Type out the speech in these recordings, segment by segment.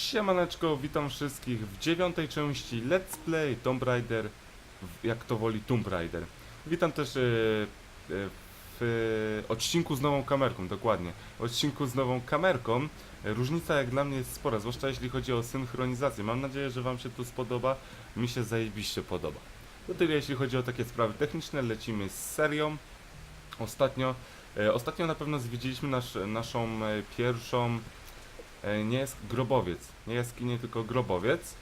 Siemaneczko, witam wszystkich w dziewiątej części Let's Play Tomb Raider, jak to woli Tomb Raider. Witam też e, e, w odcinku z nową kamerką, dokładnie. Odcinku z nową kamerką. Różnica jak dla mnie jest spora, zwłaszcza jeśli chodzi o synchronizację. Mam nadzieję, że Wam się tu spodoba. Mi się zajebiście podoba. To tyle jeśli chodzi o takie sprawy techniczne. Lecimy z serią. Ostatnio, e, ostatnio na pewno zwiedziliśmy nasz, naszą pierwszą nie jest grobowiec. Nie jaskinie, tylko grobowiec.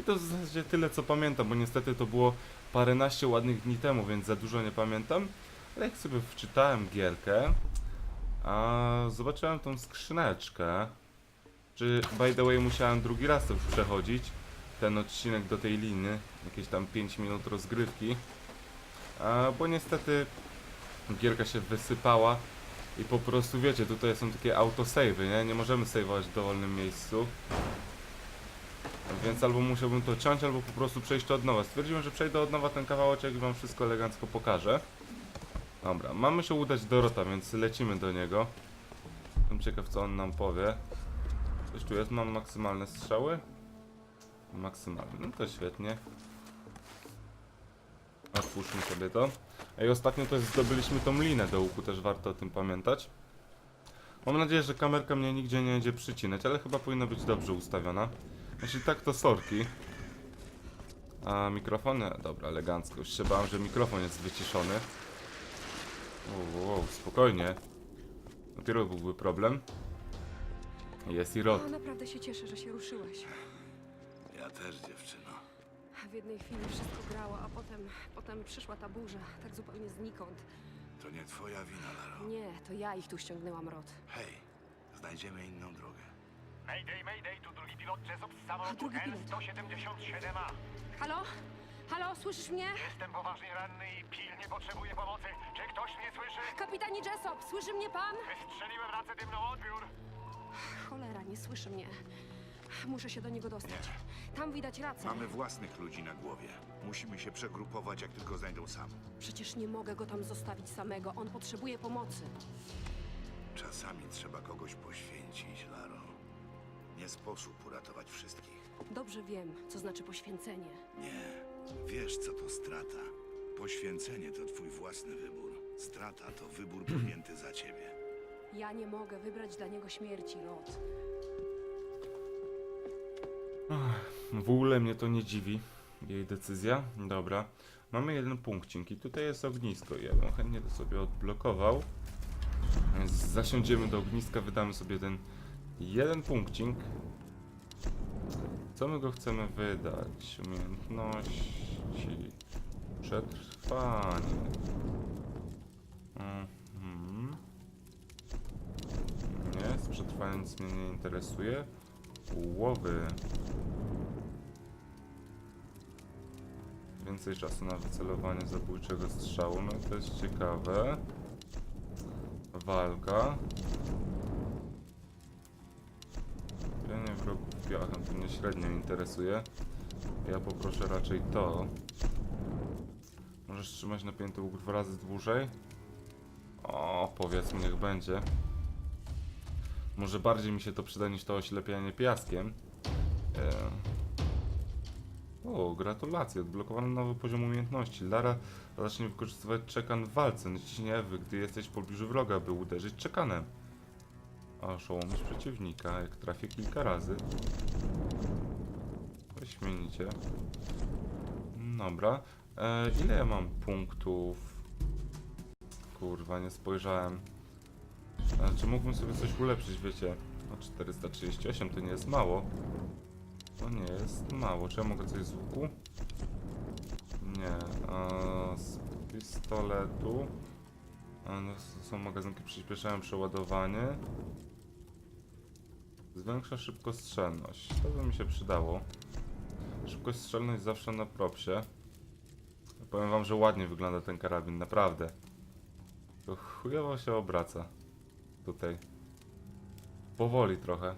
I to w zasadzie tyle, co pamiętam, bo niestety to było paręnaście ładnych dni temu, więc za dużo nie pamiętam. Ale jak sobie wczytałem gierkę, a zobaczyłem tą skrzyneczkę. Czy, by the way, musiałem drugi raz to już przechodzić. Ten odcinek do tej liny. Jakieś tam 5 minut rozgrywki. A, bo niestety gierka się wysypała. I po prostu wiecie, tutaj są takie autosavey, nie? Nie możemy saveować w dowolnym miejscu. Więc albo musiałbym to ciąć, albo po prostu przejść to od nowa. Stwierdziłem, że przejdę od nowa ten kawałeczek i wam wszystko elegancko pokażę. Dobra, mamy się udać do Rota, więc lecimy do niego. Jestem ciekaw, co on nam powie. Coś tu jest, mam maksymalne strzały? Maksymalne, no to świetnie. Otwórzmy sobie to. Ej, ostatnio też zdobyliśmy tą linę do łuku, też warto o tym pamiętać. Mam nadzieję, że kamerka mnie nigdzie nie będzie przycinać, ale chyba powinna być dobrze ustawiona. Jeśli tak, to sorki. A mikrofony? Dobra, elegancko. Już się bałem, że mikrofon jest wyciszony. Wow, wow, spokojnie. Dopiero byłby problem. Jest i rot. O, naprawdę się cieszę, że się ruszyłeś. Ja też, dziewczyno. W jednej chwili wszystko grało, a potem, potem przyszła ta burza, tak zupełnie znikąd. To nie twoja wina, Laro. Nie, to ja ich tu ściągnęłam, Rod. Hej, znajdziemy inną drogę. Mayday, mayday, tu drugi pilot Jessup z samolotu drugi pilot. L-177A. Halo? Halo, słyszysz mnie? Jestem poważnie ranny i pilnie potrzebuję pomocy. Czy ktoś mnie słyszy? Kapitanie Jessop, słyszy mnie pan? Wystrzeliłem racę dymną odbiór. Cholera, nie słyszy mnie. Muszę się do niego dostać. Tam widać rację. Mamy własnych ludzi na głowie. Musimy się przegrupować, jak tylko znajdą sam. Przecież nie mogę go tam zostawić samego. On potrzebuje pomocy. Czasami trzeba kogoś poświęcić, Laro. Nie sposób uratować wszystkich. Dobrze wiem, co znaczy poświęcenie. Nie. Wiesz, co to strata. Poświęcenie to twój własny wybór. Strata to wybór podjęty za ciebie. Ja nie mogę wybrać dla niego śmierci, Rod. W ogóle mnie to nie dziwi, jej decyzja. Dobra, mamy jeden punkcik i tutaj jest ognisko. Ja bym chętnie to sobie odblokował. Zasiądziemy do ogniska, wydamy sobie ten jeden punkcik. Co my go chcemy wydać? Umiejętności, przetrwanie. Mhm. Nie, z przetrwaniem nic mnie nie interesuje. Łowy. Więcej czasu na wycelowanie zabójczego strzału, no to jest ciekawe. Walka. Bienie wrogów piachem, to mnie średnio interesuje. Ja poproszę raczej to. Możesz trzymać napięty łuk dwa razy dłużej? O, powiedzmy, niech będzie. Może bardziej mi się to przyda niż to oślepianie piaskiem. Eee. O, gratulacje, odblokowano nowy poziom umiejętności. Lara zacznie wykorzystywać czekan w walce. Naciśnij Ewy, gdy jesteś w pobliżu wroga, by uderzyć czekanem. A oszołomić przeciwnika, jak trafię kilka razy. Wyśmienicie. Dobra. E, ile ja mam punktów? Kurwa, nie spojrzałem. Ale czy mógłbym sobie coś ulepszyć, wiecie? No 438 to nie jest mało. To nie jest mało. Czy ja mogę coś z łuku? Nie. A z pistoletu. A no, są magazynki, przyspieszają przeładowanie. Zwiększa szybkostrzelność. To by mi się przydało. Szybkostrzelność zawsze na propsie. Powiem wam, że ładnie wygląda ten karabin, naprawdę. To chujowo się obraca. Tutaj. Powoli trochę.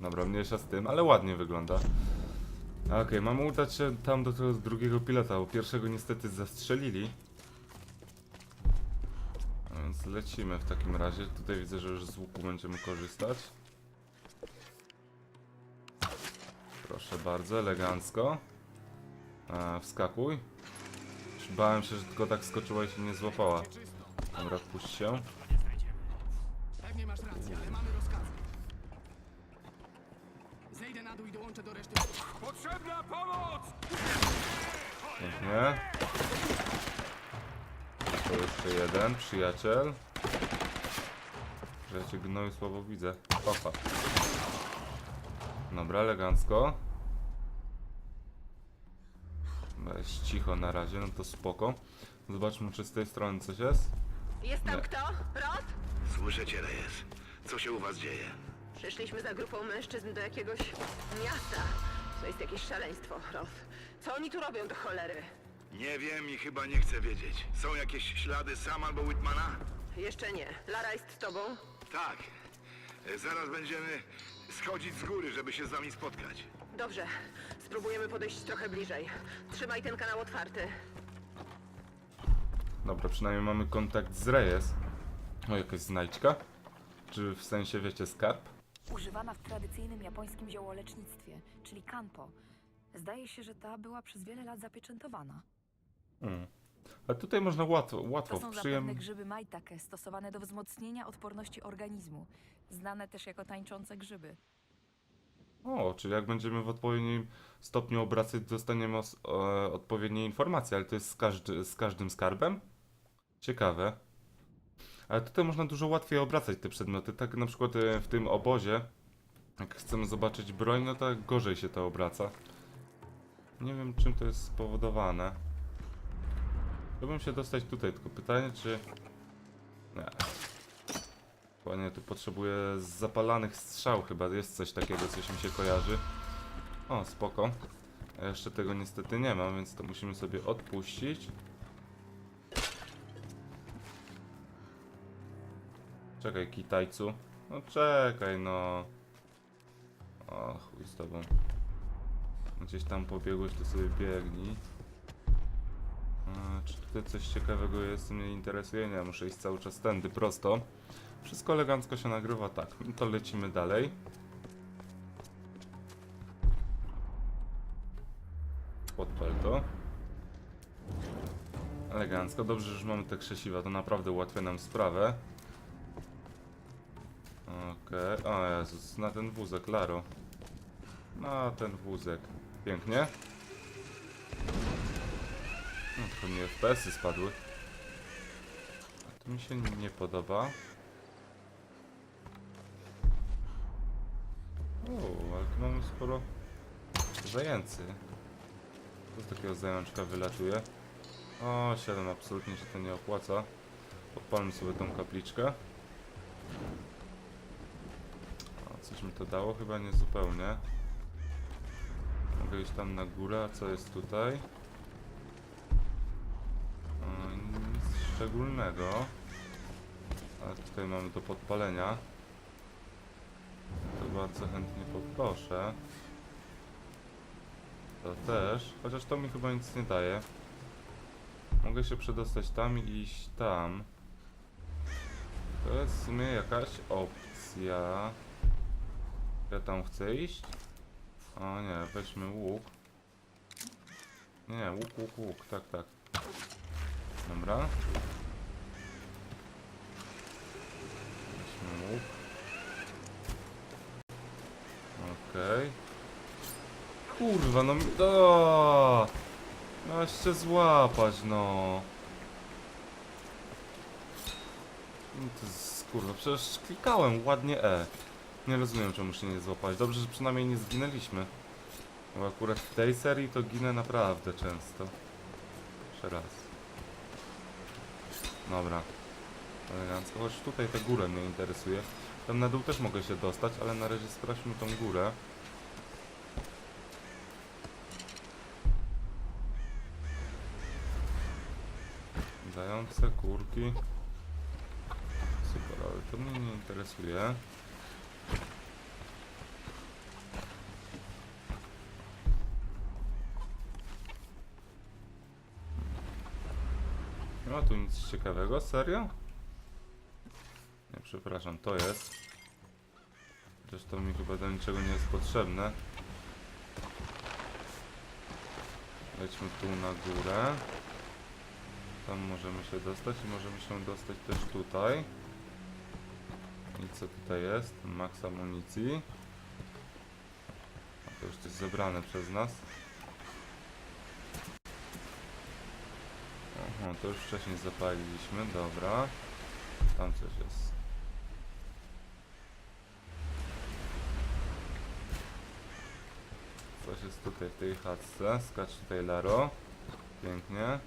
Dobra, mniejsza z tym, ale ładnie wygląda. Okej, mamy udać się tam do tego drugiego pilota, bo pierwszego niestety zastrzelili. A Więc lecimy w takim razie. Tutaj widzę, że już z łuku będziemy korzystać. Proszę bardzo, elegancko. Wskakuj. Bałem się, że tylko tak skoczyła i się nie złapała. Dobra, wpuść się. Pewnie masz rację, ale mamy rozkazy. Zejdę na dół i dołączę do reszty. Potrzebna pomoc! Pięknie. To jeszcze jeden, przyjaciel. Że ja cię gnoju słabo widzę. Opa. Dobra, elegancko. Jest cicho na razie, no to spoko. Zobaczmy, czy z tej strony coś jest. Jest tam Nie. kto? Rod? Słyszę cię, Reyes. Co się u was dzieje? Przyszliśmy za grupą mężczyzn do jakiegoś miasta. To jest jakieś szaleństwo, Rod. Co oni tu robią do cholery? Nie wiem i chyba nie chcę wiedzieć. Są jakieś ślady Sam albo Whitmana? Jeszcze nie. Lara jest z tobą? Tak. E, Zaraz będziemy schodzić z góry, żeby się z wami spotkać. Dobrze. Spróbujemy podejść trochę bliżej. Trzymaj ten kanał otwarty. Dobra, przynajmniej mamy kontakt z Reyes. O, jakaś znajdźka? Czy w sensie, wiecie, skarb? używana w tradycyjnym japońskim ziołolecznictwie, czyli kanpo. Zdaje się, że ta była przez wiele lat zapieczętowana. Mm. A tutaj można łatwo, To łatwo są przyjem... zapewne grzyby maitake, stosowane do wzmocnienia odporności organizmu, znane też jako tańczące grzyby. O, czyli jak będziemy w odpowiednim stopniu obracać, dostaniemy os- e, odpowiednie informacje, ale to jest z, każdy, z każdym skarbem? Ciekawe. Ale tutaj można dużo łatwiej obracać te przedmioty. Tak na przykład e, w tym obozie, jak chcemy zobaczyć broń, no to gorzej się to obraca. Nie wiem czym to jest spowodowane. Chciałbym się dostać tutaj, tylko pytanie czy... Nie. Panie, tu potrzebuję zapalanych strzał chyba, jest coś takiego, coś mi się kojarzy. O, spoko. A jeszcze tego niestety nie mam, więc to musimy sobie odpuścić. Czekaj, Kitajcu. No czekaj, no. O, chuj z tobą. Gdzieś tam pobiegłeś, to sobie biegnij. A, czy tutaj coś ciekawego jest, mnie interesuje? Nie, muszę iść cały czas tędy, prosto. Wszystko elegancko się nagrywa, tak. No to lecimy dalej. Podpal to. Elegancko, dobrze, że już mamy te krzesiwa, to naprawdę ułatwia nam sprawę. Okej, o Jezus, na ten wózek, Laro. Na ten wózek. Pięknie. No, tylko mi FPS-y spadły. A to mi się nie podoba. O, ale tu mamy sporo zajęcy. Co z takiego zajączka wylatuje? O, 7, absolutnie się to nie opłaca. Podpalmy sobie tą kapliczkę. Coś mi to dało? Chyba nie zupełnie. Mogę iść tam na górę, a co jest tutaj? O, nic szczególnego. Ale tutaj mamy do podpalenia. To bardzo chętnie poproszę. To też, chociaż to mi chyba nic nie daje. Mogę się przedostać tam i iść tam. To jest w sumie jakaś opcja. Ja tam chcę iść? O nie, weźmy łuk. Nie, łuk, łuk, łuk, tak, tak. Dobra. Weźmy łuk. Okej. Kurwa, no mi... O! No jeszcze złapać, no. No to jest, kurwa, przecież klikałem ładnie E. Nie rozumiem, czemu się nie złapać. Dobrze, że przynajmniej nie zginęliśmy. Bo akurat w tej serii to ginę naprawdę często. Jeszcze raz. Dobra. Elegancko. Choć tutaj tę górę mnie interesuje. Tam na dół też mogę się dostać, ale na razie sprawdźmy tą górę. Dające kurki. Super, ale to mnie nie interesuje. Nic ciekawego, serio? Nie, przepraszam, to jest. To mi chyba do niczego nie jest potrzebne. Lećmy tu na górę. Tam możemy się dostać i możemy się dostać też tutaj. I co tutaj jest? Max amunicji. A to już jest zebrane przez nas. Aha, to już wcześniej zapaliliśmy, dobra. Tam coś jest. Coś jest tutaj w tej chatce. Skacz tutaj Laro. Pięknie.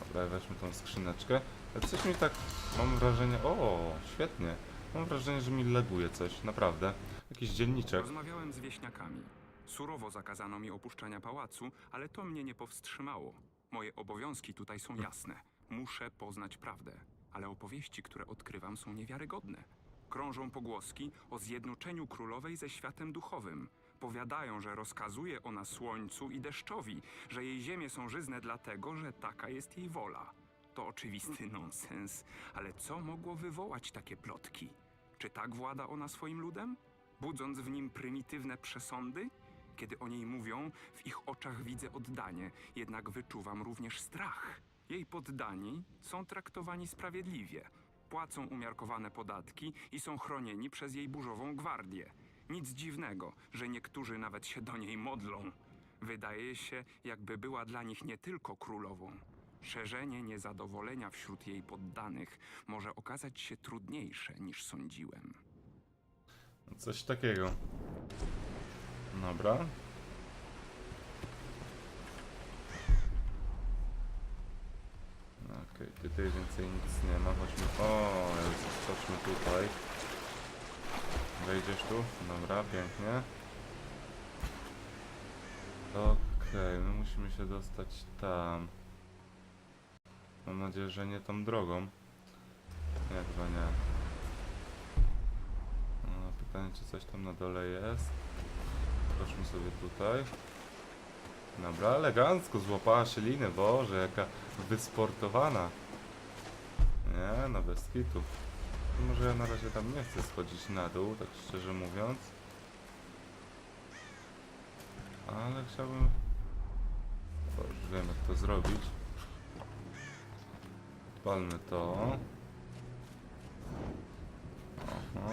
Dobra, weźmy tą skrzyneczkę. Ale coś mi tak, mam wrażenie, o, świetnie. Mam wrażenie, że mi leguje coś, naprawdę. Jakiś dzienniczek. Rozmawiałem z wieśniakami. Surowo zakazano mi opuszczania pałacu, ale to mnie nie powstrzymało. Moje obowiązki tutaj są jasne. Muszę poznać prawdę, ale opowieści, które odkrywam, są niewiarygodne. Krążą pogłoski o zjednoczeniu królowej ze światem duchowym. Powiadają, że rozkazuje ona słońcu i deszczowi, że jej ziemie są żyzne dlatego, że taka jest jej wola. To oczywisty nonsens, ale co mogło wywołać takie plotki? Czy tak włada ona swoim ludem? budząc w nim prymitywne przesądy? Kiedy o niej mówią, w ich oczach widzę oddanie, jednak wyczuwam również strach. Jej poddani są traktowani sprawiedliwie, płacą umiarkowane podatki i są chronieni przez jej burzową gwardię. Nic dziwnego, że niektórzy nawet się do niej modlą. Wydaje się, jakby była dla nich nie tylko królową. Szerzenie niezadowolenia wśród jej poddanych może okazać się trudniejsze niż sądziłem. Coś takiego. Dobra. Okej, tutaj więcej nic nie ma. Chodźmy. O, Jezus, chodźmy tutaj. Wejdziesz tu? Dobra, pięknie. Okej, my musimy się dostać tam. Mam nadzieję, że nie tą drogą. Nie, chyba nie. No, pytanie, czy coś tam na dole jest. Proszę sobie tutaj. Dobra, elegancko złapała się liny, boże, jaka wysportowana. Nie, no bez kitu. Może ja na razie tam nie chcę schodzić na dół, tak szczerze mówiąc. Ale chciałbym... Bo już wiem jak to zrobić. Odpalmy to. Aha.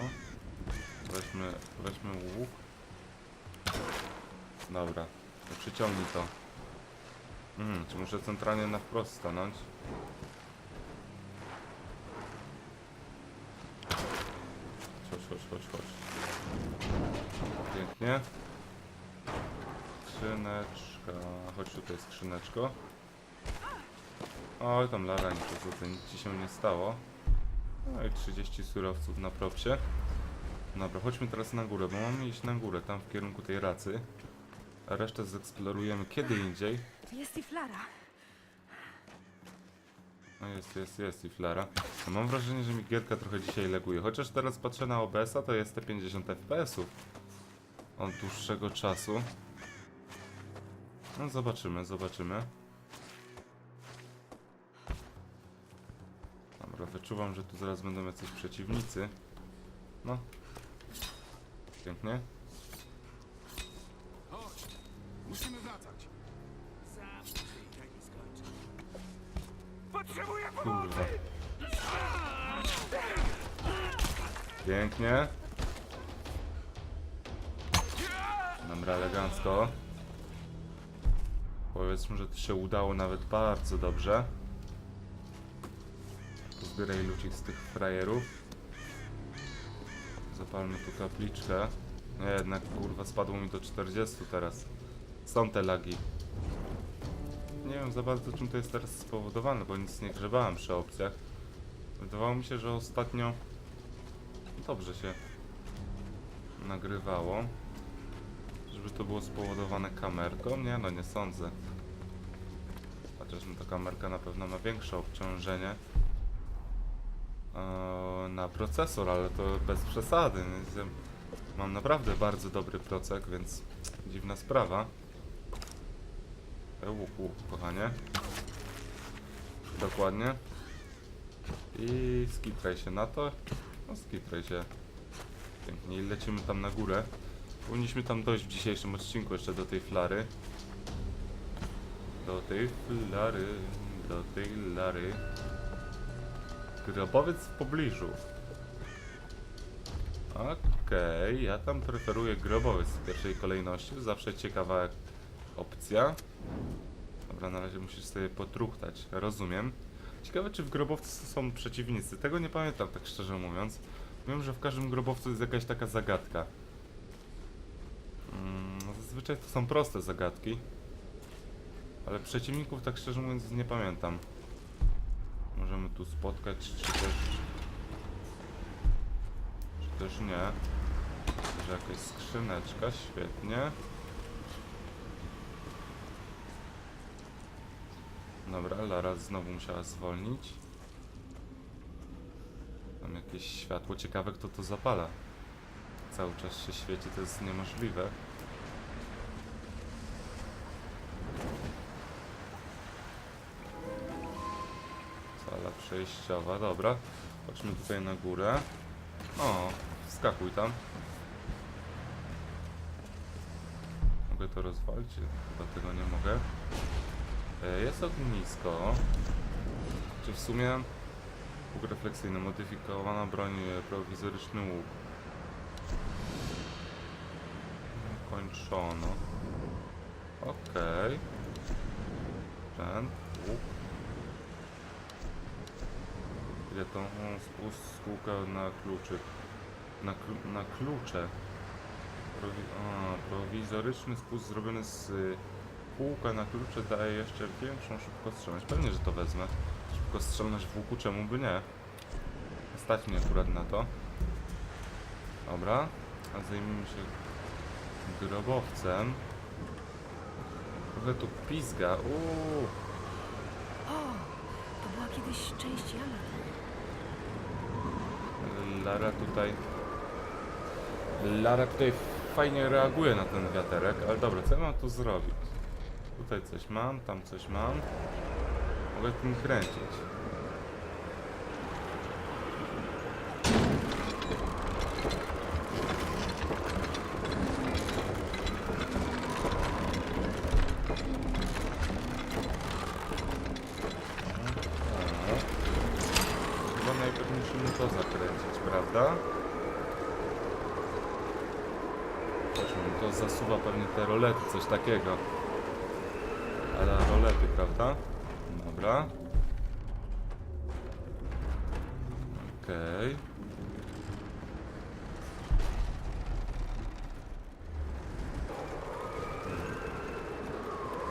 Weźmy, weźmy łuk. Dobra, to przyciągnij to. Mm, czy muszę centralnie na wprost stanąć? Chodź, chodź, chodź, chodź. Pięknie. Skrzyneczka. Chodź tutaj, skrzyneczko. Oj, tam Lara, nie to nic ci się nie stało. No i 30 surowców na propsie. Dobra, chodźmy teraz na górę, bo mamy iść na górę, tam w kierunku tej racy. Resztę zeksplorujemy kiedy indziej. Jest i Flara. No jest, jest, jest i flara. No mam wrażenie, że mi gierka trochę dzisiaj leguje. Chociaż teraz patrzę na OBS-a, to jest te 50 FPS-ów. Od dłuższego czasu. No zobaczymy, zobaczymy. Dobra, wyczuwam, że tu zaraz będą jacyś przeciwnicy. No. Pięknie. Musimy wracać. Potrzebuję Kurwa. pomocy! Pięknie. Dobra, elegancko. Powiedzmy, że to się udało nawet bardzo dobrze. Pozbieraj lucik z tych frajerów. Zapalmy tu kapliczkę. Nie, jednak kurwa spadło mi do 40 teraz. Są te lagi. Nie wiem za bardzo czym to jest teraz spowodowane, bo nic nie grzebałem przy opcjach. Wydawało mi się, że ostatnio dobrze się nagrywało. Żeby to było spowodowane kamerką? Nie, no nie sądzę. Chociaż no, ta kamerka na pewno ma większe obciążenie e, na procesor, ale to bez przesady. Mam naprawdę bardzo dobry procek, więc dziwna sprawa. E, Łuk, łuk, kochanie. Dokładnie. I skitraj się na to. No skitraj się. Pięknie. I lecimy tam na górę. Powinniśmy tam dojść w dzisiejszym odcinku jeszcze do tej flary. Do tej flary, do tej lary. Grobowiec w pobliżu. Okej, ja tam preferuję grobowiec w pierwszej kolejności. Zawsze ciekawa opcja. Dobra, na razie musisz sobie potruchtać. Rozumiem. Ciekawe, czy w grobowcu są przeciwnicy. Tego nie pamiętam, tak szczerze mówiąc. Wiem, że w każdym grobowcu jest jakaś taka zagadka. Mm, no zazwyczaj to są proste zagadki. Ale przeciwników, tak szczerze mówiąc, nie pamiętam. Możemy tu spotkać, czy też... Czy też nie. Że jakaś skrzyneczka, świetnie. Dobra, Lara znowu musiała zwolnić. Tam jakieś światło. Ciekawe, kto to zapala. Cały czas się świeci, to jest niemożliwe. Sala przejściowa, dobra. Chodźmy tutaj na górę. O, wskakuj tam. Mogę to rozwalić? Chyba tego nie mogę. E, Jest ognisko. Czy w sumie łuk refleksyjny, modyfikowana broń, e, prowizoryczny łuk. Kończono. Okej. Ten łuk. Ile spust spółka na kluczyk. Na, klu na klucze. Prowi a, prowizoryczny spust zrobiony z Kółka na klucze daje jeszcze większą szybkostrzelność. Pewnie, że to wezmę. Szybkostrzelność w łuku, czemu by nie? Stać mnie akurat na to. Dobra. A zajmijmy się grobowcem. Trochę tu pizga. Uuu. O, to była kiedyś część jamy. Lara tutaj... Lara tutaj fajnie reaguje na ten wiaterek, ale dobra, co ja mam tu zrobić? Tutaj coś mam, tam coś mam. Mogę tym kręcić. Chyba najpierw musimy to zakręcić, prawda? Chodźmy, to zasuwa pewnie te rolety, coś takiego. Prawda? Dobra. Okej.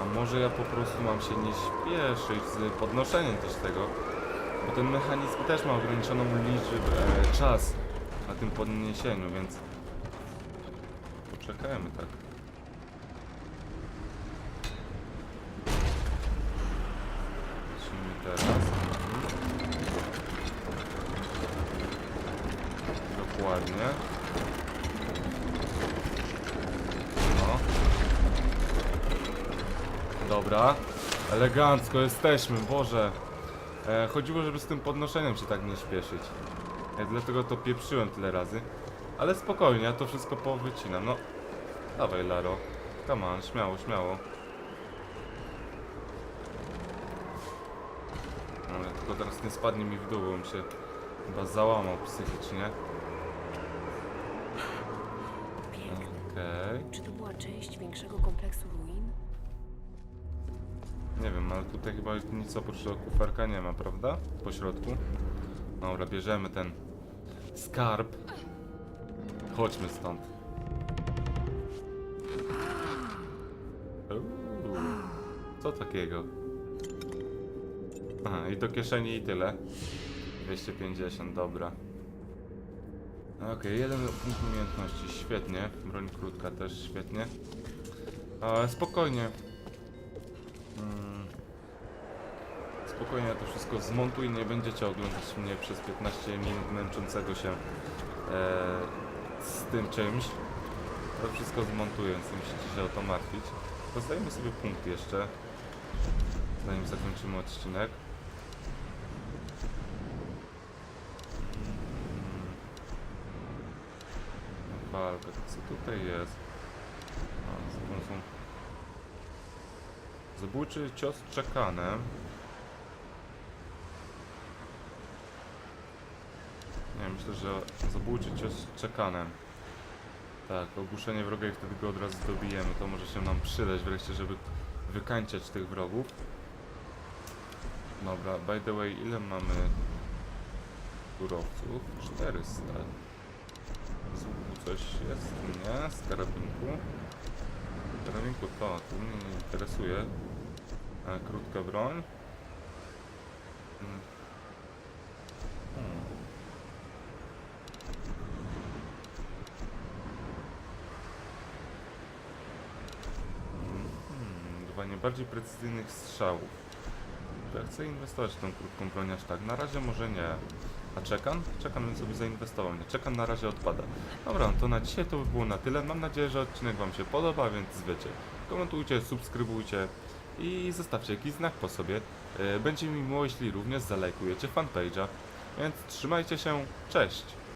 A może ja po prostu mam się nie śpieszyć z podnoszeniem też tego? Bo ten mechanizm też ma ograniczoną liczbę, e, czas na tym podniesieniu, więc poczekajmy tak. Lecimy teraz. Mhm. Dokładnie. No. Dobra. Elegancko jesteśmy, Boże. E, chodziło, żeby z tym podnoszeniem się tak nie śpieszyć. Ja dlatego to pieprzyłem tyle razy. Ale spokojnie, ja to wszystko powycinam. No, dawaj Laro. Come on, śmiało, śmiało. Ale tylko teraz nie spadnie mi w dół, bo bym się chyba załamał psychicznie. Piękne. Okej. Czy to była część większego kompleksu ruin? Nie wiem, ale tutaj chyba nic oprócz tego kuferka nie ma, prawda? Po środku. Dobra, bierzemy ten skarb. Chodźmy stąd. Uuu, co takiego? Aha, i do kieszeni i tyle. 250, dobra. Okej, jeden punkt umiejętności, świetnie. Broń krótka też świetnie. E, spokojnie. Mm. Spokojnie to wszystko zmontuję, nie będziecie oglądać mnie przez 15 minut męczącego się e, z tym czymś. To wszystko zmontuję, więc nie musicie się o to martwić. Rozdajmy sobie punkt jeszcze, zanim zakończymy odcinek. Mm. Walka, co tutaj jest? A. Zabójczy cios czekanem. Nie, myślę, że zabójczy cios czekanem. Tak, ogłuszenie wroga i wtedy go od razu dobijemy. To może się nam przydać wreszcie, żeby wykańczać tych wrogów. Dobra, by the way, ile mamy surowców? 400. Z coś jest? Nie, z karabinku. Karabinku to, to mnie nie interesuje. A, krótka broń. Mm. Hmm. Najbardziej precyzyjnych strzałów. Ja chcę inwestować w tą krótką broń aż tak. Na razie może nie. A czekan? Czekan bym sobie zainwestował. Nie, czekan na razie odpada. Dobra, no to na dzisiaj to by było na tyle. Mam nadzieję, że odcinek Wam się podoba, więc wiecie. Komentujcie, subskrybujcie i zostawcie jakiś znak po sobie. E, Będzie mi miło, jeśli również zalajkujecie fanpage'a. Więc trzymajcie się, cześć!